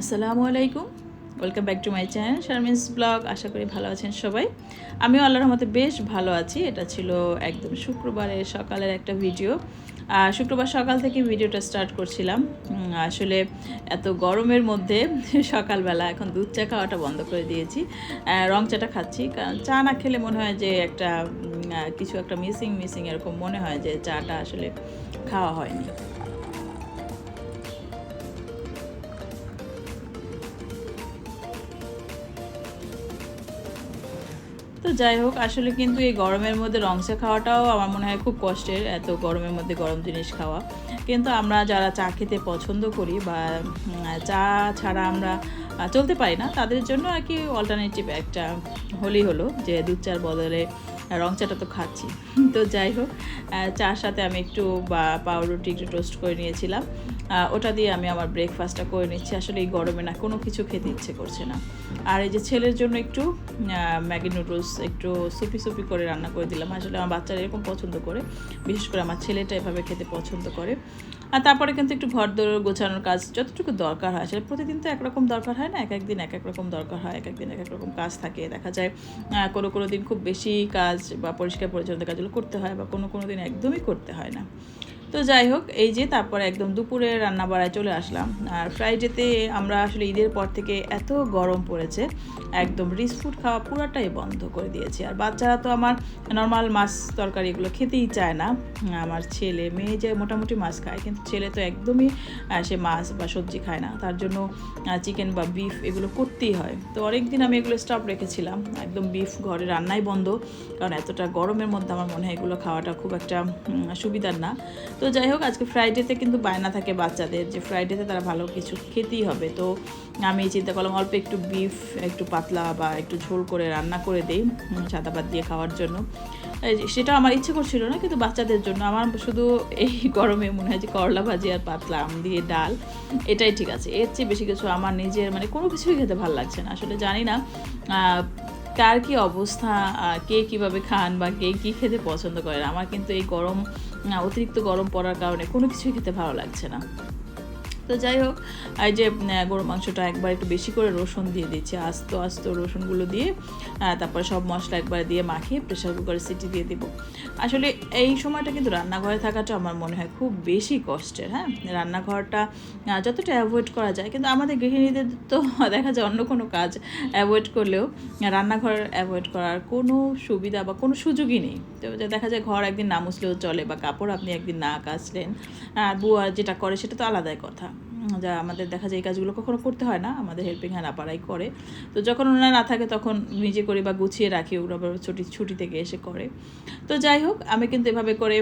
আসসালামু আলাইকুম। Welcome back to my channel Sharmin's blog আশা করি ভালো আছেন সবাই। আমিও আল্লাহর রহমতে বেশ ভালো আছি। এটা ছিল একদম শুক্রবারের সকালের একটা ভিডিও আর শুক্রবার সকাল থেকে ভিডিওটা স্টার্ট করছিলাম। আসলে এত গরমের মধ্যে সকালবেলা এখন দুধ চা খাওয়াটা বন্ধ করে দিয়েছি। রং চাটা খাচ্ছি। কারণ চা না খেলে মনে হয় যে একটা কিছু একটা মিসিং মিসিং এরকম মনে হয় যে চাটা আসলে খাওয়া হয়নি। তো যাই হোক, আসলে কিন্তু এই গরমের মধ্যে রংচা খাওয়াটাও আমার মনে হয় খুব কষ্টের, এত গরমের মধ্যে গরম জিনিস খাওয়া। কিন্তু আমরা যারা চা খেতে পছন্দ করি বা চা ছাড়া আমরা চলতে পারি না, তাদের জন্য আর কি অল্টারনেটিভ একটা হলেই হলো যে দুধ চার বদলে রং চাটা তো খাচ্ছি। তো যাই হোক চার সাথে আমি একটু বা, পাউরুটি একটু টোস্ট করে নিয়েছিলাম। ওটা দিয়ে আমি আমার ব্রেকফাস্টটা করে নিচ্ছি। আসলে এই গরমে না, কোনো কিছু খেতে ইচ্ছে করছে না। আর এই যে ছেলের জন্য একটু ম্যাগি নুডলস একটু সুপি সুপি করে রান্না করে দিলাম। আসলে আমার বাচ্চারা এরকম পছন্দ করে, বিশেষ করে আমার ছেলেটা এভাবে খেতে পছন্দ করে। আর তারপরে কিন্তু একটু ঘর দৌড় গোছানোর কাজ যতটুকু দরকার হয়। আসলে প্রতিদিন তো একরকম দরকার হয় না এক একদিন এক এক রকম দরকার হয় এক একদিন এক এক রকম কাজ থাকে। দেখা যায় কোনো কোনো দিন খুব বেশি কাজ বা পরিষ্কার পরিচ্ছন্ন কাজগুলো করতে হয় বা কোনো কোনো দিন একদমই করতে হয় না। তো যাই হোক, এই যে তারপরে একদম দুপুরে রান্না বাড়ায় চলে আসলাম। আর ফ্রাইডেতে আমরা আসলে ঈদের পর থেকে এত গরম পড়েছে, একদম রিচ ফুড খাওয়া পুরাটাই বন্ধ করে দিয়েছি। আর বাচ্চারা তো আমার নর্মাল মাছ তরকারি এগুলো খেতেই চায় না। আমার ছেলে, মেয়ে যে মোটামুটি মাছ খায়, কিন্তু ছেলে তো একদমই সে মাছ বা সবজি খায় না। তার জন্য চিকেন বা বিফ এগুলো করতেই হয়। তো অনেকদিন আমি এগুলো স্টপ রেখেছিলাম। একদম বিফ ঘরে রান্নাই বন্ধ, কারণ এতটা গরমের মধ্যে আমার মনে হয় এগুলো খাওয়াটা খুব একটা সুবিধার না। তো যাই হোক, আজকে ফ্রাইডেতে কিন্তু বায়না থাকে বাচ্চাদের, যে ফ্রাইডেতে তারা ভালো কিছু খেতেই হবে। তো আমি চিন্তা করলাম অল্প একটু বিফ একটু পাতলা বা একটু ঝোল করে রান্না করে দিই সাদা ভাত দিয়ে খাওয়ার জন্য। সেটা আমার ইচ্ছে করছিল না, কিন্তু বাচ্চাদের জন্য আমার শুধু এই গরমে মনে হয় যে করলা ভাজি আর পাতলা আম দিয়ে ডাল, এটাই ঠিক আছে। এর চেয়ে বেশি কিছু আমার নিজের মানে কোনো কিছুই খেতে ভালো লাগছে না। আসলে জানি না কার কী অবস্থা কে কীভাবে খান বা কে কী খেতে পছন্দ করেন আমার কিন্তু এই গরম অতিরিক্ত গরম পড়ার কারণে কোনো কিছুই খেতে ভালো লাগছে না। তো যাই হোক এই যে গরু মাংসটা একবার একটু বেশি করে রসুন দিয়ে দিচ্ছি আস্ত আস্ত রসুনগুলো দিয়ে তারপরে সব মশলা একবার দিয়ে মাখিয়ে প্রেশার কুকারে সিটি দিয়ে দিব। আসলে এই সময়টা কিন্তু রান্নাঘরে থাকাটা আমার মনে হয় খুব বেশি কষ্টের হ্যাঁ? রান্নাঘরটা যতটা অ্যাভয়েড করা যায়, কিন্তু আমাদের গৃহিণীদের তো দেখা যায় অন্য কোনো কাজ অ্যাভয়েড করলেও, রান্নাঘর অ্যাভয়েড করার কোনো সুবিধা বা কোনো সুযোগই নেই। তো দেখা যায় ঘর একদিন না চলে বা কাপড় আপনি একদিন না কাচলেন আর বুয়া যেটা করে সেটা তো আলাদাই কথা। যা আমাদের দেখা যায় এই কাজগুলো কখনো করতে হয় না, আমাদের হেল্পিং হ্যান্ড আপারাই করে। তো যখন ওনারা না থাকে তখন নিজে করে বা গুছিয়ে রাখি, ওরা আবার ছুটি ছুটি থেকে এসে করে। তো যাই হোক, আমি কিন্তু এভাবে করে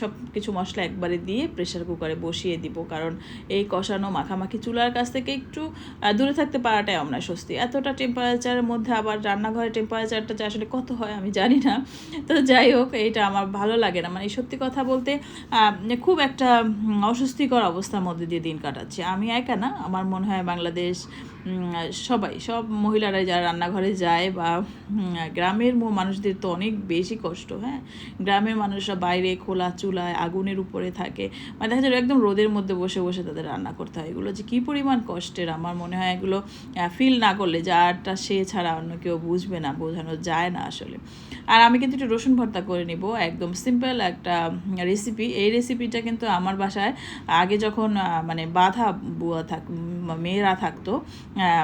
সব কিছু মশলা একবারে দিয়ে প্রেশার কুকারে বসিয়ে দিব। কারণ এই কষানো মাখামাখি চুলার কাছ থেকে একটু দূরে থাকতে পারাটাই আমরা স্বস্তি। এতটা টেম্পারেচারের মধ্যে আবার রান্নাঘরের টেম্পারেচারটা যে আসলে কত হয় আমি জানি না। তো যাই হোক, এইটা আমার ভালো লাগে না। মানে সত্যি কথা বলতে খুব একটা অস্বস্তিকর অবস্থার মধ্যে দিয়ে দিন কাটাচ্ছি। আমি একা না আমার মনে হয় বাংলাদেশ সবাই, সব মহিলারা যারা রান্নাঘরে যায় বা গ্রামের মানুষদের তো অনেক বেশি কষ্ট হ্যাঁ? গ্রামের মানুষরা বাইরে খোলা চুলায় আগুনের উপরে থাকে। মানে দেখা যায় একদম রোদের মধ্যে বসে বসে তাদের রান্না করতে হয়। এগুলো যে কী পরিমাণ কষ্টের, আমার মনে হয় এগুলো ফিল না করলে যারটা সে ছাড়া অন্য কেউ বুঝবে না, বোঝানো যায় না আসলে। আর আমি কিন্তু একটু রসুন ভর্তা করে নিব, একদম সিম্পল একটা রেসিপি এই রেসিপিটা কিন্তু আমার বাসায় আগে যখন মানে বাধা বুয়া থাক মেয়েরা থাকতো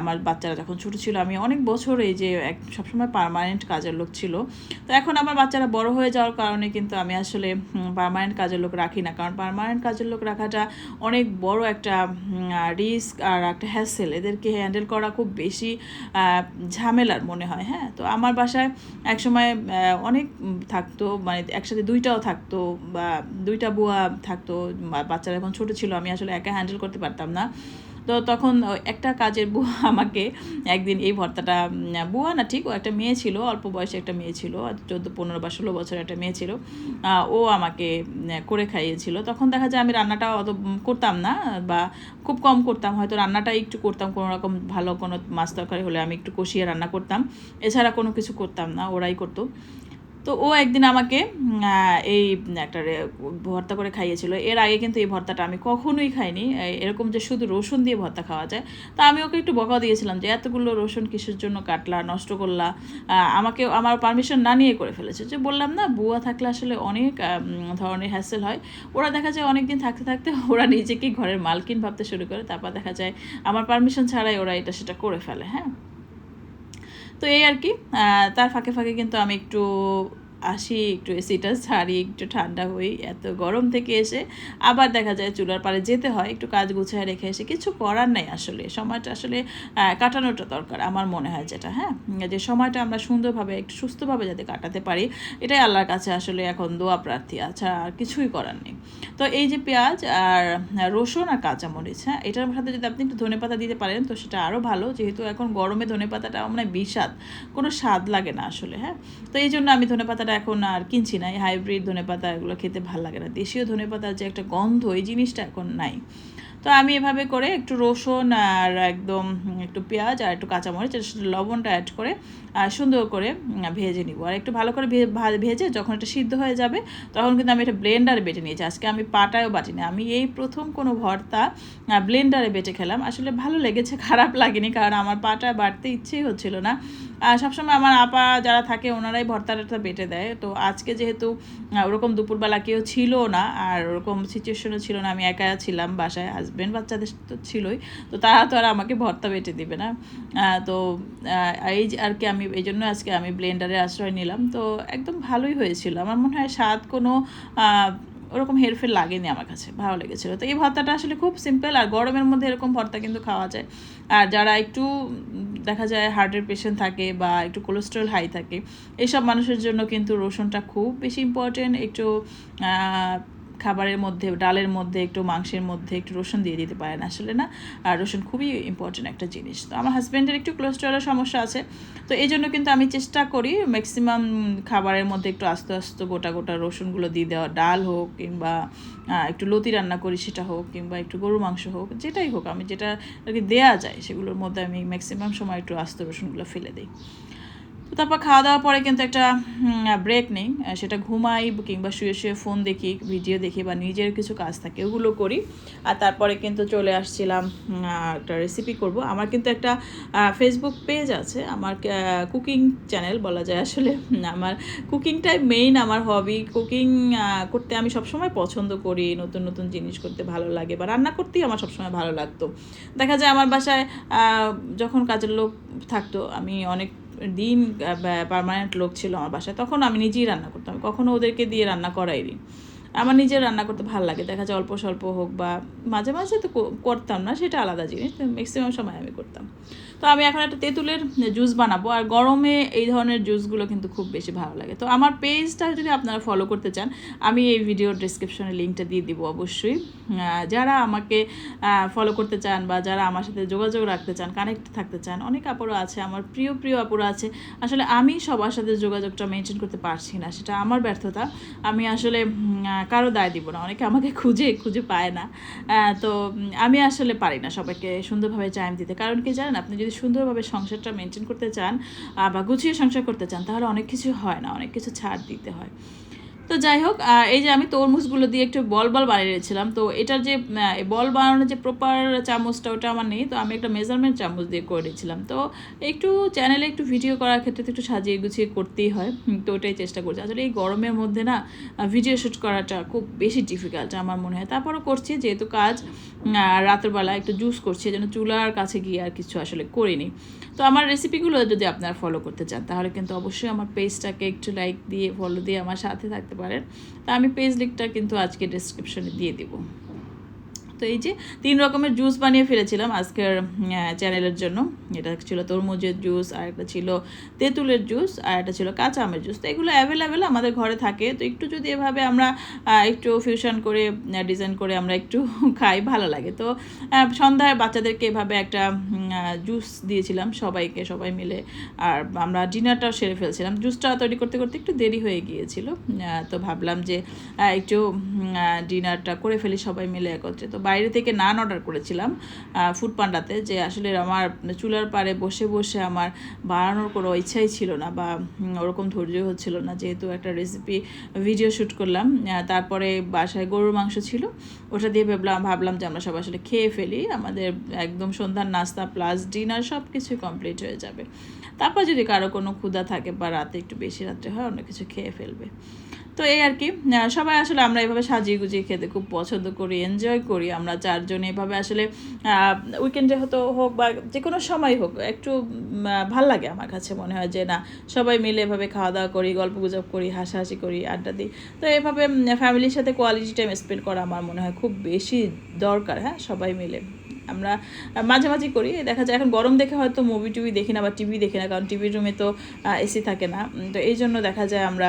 আমার বাচ্চারা যখন ছোটো ছিল, আমি অনেক বছর এই যে এক, সবসময় পার্মানেন্ট কাজের লোক ছিল। তো এখন আমার বাচ্চারা বড় হয়ে যাওয়ার কারণে কিন্তু আমি আসলে পার্মানেন্ট কাজের লোক রাখি না। কারণ পার্মানেন্ট কাজের লোক রাখাটা অনেক বড় একটা রিস্ক আর একটা হ্যাসেল এদেরকে হ্যান্ডেল করা খুব বেশি ঝামেলার মনে হয় হ্যাঁ? তো আমার বাসায় একসময় অনেক থাকতো মানে একসাথে দুইটাও থাকতো বা দুইটা বুয়া থাকতো। বাচ্চারা এখন ছোটো ছিল, আমি আসলে একা হ্যান্ডেল করতে পারতাম না। তো তখন একটা কাজের বুয়া আমাকে একদিন এই ভর্তাটা বুয়া না, ঠিক ও একটা মেয়ে ছিল, অল্প বয়সে একটা মেয়ে ছিল চোদ্দ, পনেরো বা ষোলো বছর একটা মেয়ে ছিল ও আমাকে করে খাইয়েছিল। তখন দেখা যায় আমি রান্নাটা অত করতাম না, বা খুব কম করতাম, হয়তো রান্নাটা একটু করতাম, কোনো রকম ভালো কোনো মাছ তরকারি হলে আমি একটু কষিয়ে রান্না করতাম। এছাড়া কোনো কিছু করতাম না, ওরাই করতো। তো ও একদিন আমাকে এই একটা ভর্তা করে খাইয়েছিল। এর আগে কিন্তু এই ভর্তাটা আমি কখনোই খাইনি। এরকম যে শুধু রসুন দিয়ে ভর্তা খাওয়া যায়। তা আমি ওকে একটু বকা দিয়েছিলাম যে, এতগুলো রসুন কিসের জন্য কাটলা, নষ্ট করলা? আমাকে, আমার পারমিশন না নিয়ে করে ফেলেছে। যে বললাম, না, বুয়া থাকলে আসলে অনেক ধরনের হ্যাসেল হয়। ওরা দেখা যায় অনেক দিন থাকতে থাকতে ওরা নিজেকেই ঘরের মালকিন ভাবতে শুরু করে। তারপর দেখা যায়, আমার পারমিশন ছাড়াই ওরা এটা, সেটা করে ফেলে। হ্যাঁ? তো এই আর কি তার ফাঁকে ফাঁকে কিন্তু আমি একটু আসি, একটু এসিটা ছাড়ি একটু ঠান্ডা হই, এত গরম থেকে এসে আবার দেখা যায় চুলার পাড়ে যেতে হয়, একটু কাজ গুছিয়ে রেখে এসে কিছু করার নাই আসলে। সময়টা আসলে কাটানোটা দরকার আমার মনে হয় যেটা হ্যাঁ? যে সময়টা আমরা সুন্দরভাবে, একটু সুস্থভাবে যাতে কাটাতে পারি, এটাই আল্লাহর কাছে আসলে এখন দোয়া প্রার্থী আচ্ছা আর কিছুই করার নেই। তো এই যে পেঁয়াজ আর রসুন আর কাঁচামরিচ হ্যাঁ এটার সাথে যদি আপনি একটু ধনেপাতা দিতে পারেন, তো সেটা আরও ভালো। যেহেতু এখন গরমে ধনেপাতাটা মানে বিষাদ, কোনো স্বাদ লাগে না আসলে হ্যাঁ? তো এই জন্য আমি ধনেপাতাটা এখন আর কিনছি না। এই হাইব্রিড ধনেপাতা এগুলো খেতে ভালো লাগে না। দেশীয় ধনেপাতার যে একটা গন্ধ, এই জিনিসটা এখন নাই। তো আমি এভাবে করে একটু রসুন আর একদম একটু পেঁয়াজ আর একটু কাঁচামরিচ লবণটা অ্যাড করে সুন্দর করে ভেজে নিব। আর একটু ভালো করে ভেজে যখন এটা সিদ্ধ হয়ে যাবে, তখন কিন্তু আমি এটা ব্লেন্ডারে বেটে নিয়েছি। আজকে আমি পাটায়ও বাটি বাটিনি। আমি এই প্রথম কোনো ভর্তা ব্লেন্ডারে বেটে খেলাম। আসলে ভালো লেগেছে, খারাপ লাগেনি, কারণ আমার পাটায় বাটতে ইচ্ছেই হচ্ছিল না। সবসময় আমার আপা যারা থাকে, ওনারাই ভর্তাটা বেটে দেয়। তো আজকে যেহেতু ওরকম দুপুরবেলা কেউ ছিল না, আর ওরকম সিচুয়েশনও ছিল না, আমি একা ছিলাম বাসায়। হাজব্যান্ড বাচ্চাদের তো ছিলই। তো তারা তো আর আমাকে ভর্তা বেটে দিবে না। তো এই আর কি আমি এই জন্য আজকে আমি ব্লেন্ডারে আশ্রয় নিলাম। তো একদম ভালোই হয়েছিল। আমার মনে হয় স্বাদ কোনো ওরকম হেরফের লাগেনি আমার কাছে। ভালো লেগেছিলো। তো এই ভর্তাটা আসলে খুব সিম্পল আর গরমের মধ্যে এরকম ভর্তা কিন্তু খাওয়া যায়। আর যারা একটু দেখা যায় হার্টের পেশেন্ট থাকে বা একটু কোলেস্ট্রল হাই থাকে এইসব মানুষের জন্য কিন্তু রসুনটা খুব বেশি ইম্পর্টেন্ট একটু খাবারের মধ্যে, ডালের মধ্যে, একটু মাংসের মধ্যে একটু রসুন দিয়ে দিতে পারেন আসলে, না? আর রসুন খুবই ইম্পর্টেন্ট একটা জিনিস। তো আমার হাজব্যান্ডের একটু কোলেস্ট্রলের সমস্যা আছে। তো এই জন্য কিন্তু আমি চেষ্টা করি ম্যাক্সিমাম খাবারের মধ্যে একটু আস্তে আস্তে গোটা গোটা রসুনগুলো দিয়ে দেওয়া। ডাল হোক কিংবা একটু লতি রান্না করি, সেটা হোক কিংবা একটু গরু মাংস হোক, যেটাই হোক, আমি যেটা আর কি দেওয়া যায়, সেগুলোর মধ্যে আমি ম্যাক্সিমাম সময় একটু আস্ত রসুনগুলো ফেলে দিই। তারপর খাওয়া দাওয়ার পরে কিন্তু একটা ব্রেক নেই। সেটা ঘুমাই কিংবা শুয়ে শুয়ে ফোন দেখি ভিডিও দেখি বা নিজের কিছু কাজ থাকে, ওগুলো করি। আর তারপরে কিন্তু চলে আসছিলাম একটা রেসিপি করব। আমার কিন্তু একটা ফেসবুক পেজ আছে। আমার কুকিং চ্যানেল বলা যায় আসলে। আমার কুকিংটাই মেইন আমার হবি কুকিং করতে আমি সবসময় পছন্দ করি। নতুন নতুন জিনিস করতে ভালো লাগে বা রান্না করতেই আমার সবসময় ভালো লাগতো। দেখা যায় আমার বাসায় যখন কাজের লোক থাকতো, আমি অনেক দিন পারমানেন্ট লোক ছিল আমার বাসায়, তখন আমি নিজেই রান্না করতাম। কখনো ওদেরকে দিয়ে রান্না করাই করাইনি। আমার নিজের রান্না করতে ভালো লাগে, দেখা যায় অল্প স্বল্প হোক বা মাঝে মাঝে তো করতাম না, সেটা আলাদা জিনিস ম্যাক্সিমাম সময় আমি করতাম। তো আমি এখন একটা তেঁতুলের জুস বানাবো, আর গরমে এই ধরনের জুসগুলো কিন্তু খুব বেশি ভালো লাগে। তো আমার পেজটা যদি আপনারা ফলো করতে চান, আমি এই ভিডিওর ডিসক্রিপশনে লিঙ্কটা দিয়ে দিব অবশ্যই। যারা আমাকে ফলো করতে চান বা যারা আমার সাথে যোগাযোগ রাখতে চান কানেক্ট থাকতে চান, অনেক আপুরা আছে, আমার প্রিয় প্রিয় আপুরা আছে। আসলে আমি সবার সাথে যোগাযোগটা মেনটেন করতে পারছি না, সেটা আমার ব্যর্থতা। আমি আসলে কারও দায় দিব না, অনেকে আমাকে খুঁজে খুঁজে পায় না। তো আমি আসলে পারি না সবাইকে সুন্দরভাবে টাইম দিতে। কারণ কি জানেন, আপনি যদি সুন্দরভাবে সংসারটা মেনটেন করতে চান বা গুছিয়ে সংসার করতে চান, তাহলে অনেক কিছু হয় না, অনেক কিছু ছাড় দিতে হয়। তো যাই হোক এই যে আমি তরমুজগুলো দিয়ে একটু বল বল বানিয়ে বানিয়েছিলাম তো এটার যে বল বানানোর যে প্রপার চামচটা ওটা আমার নেই তো আমি একটা মেজারমেন্ট চামচ দিয়ে করে দিয়েছিলাম তো একটু চ্যানেলে একটু ভিডিও করার ক্ষেত্রে তো একটু সাজিয়ে গুছিয়ে করতেই হয় তো ওটাই চেষ্টা করছি। আসলে এই গরমের মধ্যে না ভিডিও শ্যুট করাটা খুব বেশি ডিফিকাল্ট আমার মনে হয়। তারপরও করছি যেহেতু কাজ উম, আর রাতের বেলা একটু জুস করছি যেন চুলার কাছে গিয়ে আর কিছু আসলে করিনি। তো আমার রেসিপিগুলো যদি আপনারা ফলো করতে চান তাহলে কিন্তু অবশ্যই আমার পেজটাকে একটু লাইক দিয়ে ফলো দিয়ে আমার সাথে থাকতে পারেন। তা আমি পেজ লিঙ্কটা কিন্তু আজকে ডিসক্রিপশনে দিয়ে দিব। তো এই যে তিন রকমের জুস বানিয়ে ফেলেছিলাম আজকের চ্যানেলের জন্য। এটা ছিল তরমুজের জুস আর একটা ছিল তেঁতুলের জুস আর একটা ছিল কাঁচা আমের জুস তো এগুলো অ্যাভেলেবেল আমাদের ঘরে থাকে। তো একটু যদি এভাবে আমরা একটু ফিউশন করে ডিজাইন করে আমরা একটু খাই, ভালো লাগে। তো সন্ধ্যায় বাচ্চাদেরকে এভাবে একটা জুস দিয়েছিলাম সবাইকে, সবাই মিলে। আর আমরা ডিনারটাও সেরে ফেলছিলাম। জুসটা তৈরি করতে করতে একটু দেরি হয়ে গিয়েছিল। তো ভাবলাম যে একটু ডিনারটা করে ফেলি সবাই মিলে একত্রে। তো বাইরে থেকে নান অর্ডার করেছিলাম ফুড পান্ডাতে যে আসলে আমার চুলার পাড়ে বসে বসে আমার বানানোর কোনো ইচ্ছাই ছিল না বা ওরকম ধৈর্য হচ্ছিল না। যেহেতু একটা রেসিপি ভিডিও শ্যুট করলাম তারপরে বাসায় গরুর মাংস ছিল, ওটা দিয়ে ভাবলাম ভাবলাম যে আমরা সব আসলে খেয়ে ফেলি। আমাদের একদম সন্ধ্যার নাস্তা প্লাস ডিনার সব কিছুই কমপ্লিট হয়ে যাবে। তারপর যদি কারও কোনো ক্ষুধা থাকে বা রাতে একটু বেশি রাত্রে হয়, অন্য কিছু খেয়ে ফেলবে। তো এই আর কি সবাই আসলে আমরা এভাবে সাজিয়ে গুজিয়ে খেতে খুব পছন্দ করি এনজয় করি আমরা চারজন। এভাবে আসলে উইকেন্ডে হতো হোক বা যে কোনো সময় হোক, একটু ভালো লাগে আমার কাছে মনে হয় যে না, সবাই মিলে এভাবে খাওয়া দাওয়া করি, গল্প গুজব করি, হাসাহাসি করি, আড্ডা দিই। তো এভাবে ফ্যামিলির সাথে কোয়ালিটি টাইম স্পেন্ড করা আমার মনে হয় খুব বেশি দরকার হ্যাঁ সবাই মিলে। আমরা মাঝে মাঝে করি। দেখা যায় এখন গরম দেখে হয়তো মুভি টুভি দেখি না বা টিভি দেখি না, কারণ টিভির রুমে তো এসি থাকে না। তো এই জন্য দেখা যায় আমরা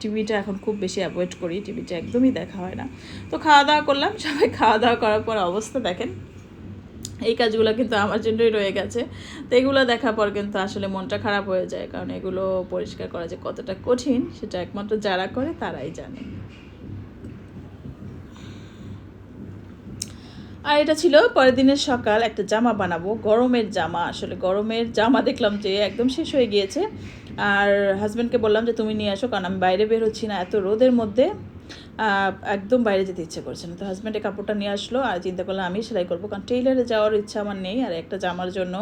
টিভিটা এখন খুব বেশি অ্যাভয়েড করি। টিভিটা একদমই দেখা হয় না। তো খাওয়া দাওয়া করলাম। সবাই খাওয়া দাওয়া করার পর অবস্থা দেখেন। এই কাজগুলো কিন্তু আমার জন্যই রয়ে গেছে। তো এগুলো দেখার পর কিন্তু আসলে মনটা খারাপ হয়ে যায়, কারণ এগুলো পরিষ্কার করা যে কতটা কঠিন, সেটা একমাত্র যারা করে তারাই জানে। আর এটা ছিল পরের দিনের সকাল, একটা জামা বানাবো। গরমের জামা, আসলে গরমের জামা দেখলাম যে একদম শেষ হয়ে গিয়েছে। আর হাজব্যান্ডকে বললাম যে, তুমি নিয়ে আসো, কারণ আমি বাইরে বের হচ্ছি না, এত রোদের মধ্যে একদম বাইরে যেতে ইচ্ছে করছে না। তো হাজব্যান্ডে কাপড়টা নিয়ে আসলো আর চিন্তা করলাম আমি সেলাই করব, কারণ টেইলারে যাওয়ার ইচ্ছা আমার নেই, আর একটা জামার জন্য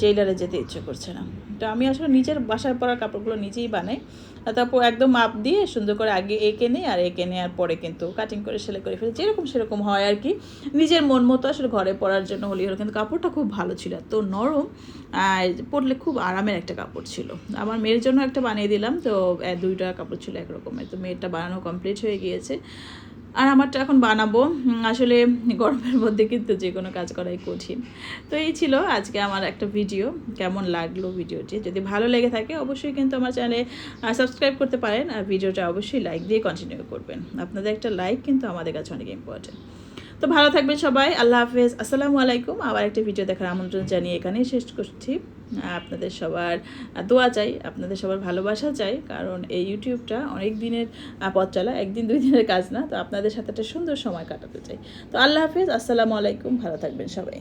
টেইলারে যেতে ইচ্ছে করছে না। তো আমি আসলে নিজের বাসায় পরা কাপড়গুলো নিজেই বানাই। তারপর একদম মাপ দিয়ে সুন্দর করে আগে এঁকে নেই আর এঁকে নেই আর পরে কিন্তু কাটিং করে, সেলাই করে ফেলে যেরকম সেরকম হয় আর কি। নিজের মন মতো আসলে ঘরে পরার জন্য হলি হলো কিন্তু কাপড়টা খুব ভালো ছিল। তো নরম, আর পরলে খুব আরামের একটা কাপড় ছিল। আমার মেয়ের জন্য একটা বানিয়ে দিলাম, তো দুইটা কাপড় ছিল একরকমের। তো মেয়েরটা বানানো কমপ্লিট হয়ে গিয়েছে। আর আমারটা এখন বানাবো। আসলে গরমের মধ্যে কিন্তু যে কোনো কাজ করাই কঠিন। তো এই ছিল আজকে আমার একটা ভিডিও। কেমন লাগল ভিডিওটি? যদি ভালো লেগে থাকে, অবশ্যই কিন্তু আমার চ্যানেলে সাবস্ক্রাইব করতে পারেন। আর ভিডিওটা অবশ্যই লাইক দিয়ে কন্টিনিউ করবেন। আপনাদের একটা লাইক কিন্তু আমাদের কাছে অনেক ইম্পর্টেন্ট তো ভালো থাকবেন সবাই। আল্লাহ হাফেজ। আসসালামু আলাইকুম। আবার একটা ভিডিও দেখার আমন্ত্রণ জানিয়ে এখানেই শেষ করছি। আপনাদের সবার দোয়া চাই, আপনাদের সবার ভালোবাসা চাই, কারণ এই ইউটিউবটা অনেক দিনের পথ চলা, একদিন দুই দিনের কাজ না, তো আপনাদের সাথে একটা সুন্দর সময় কাটাতে চাই। তো আল্লাহ হাফিজ, আসসালামু আলাইকুম, ভালো থাকবেন সবাই।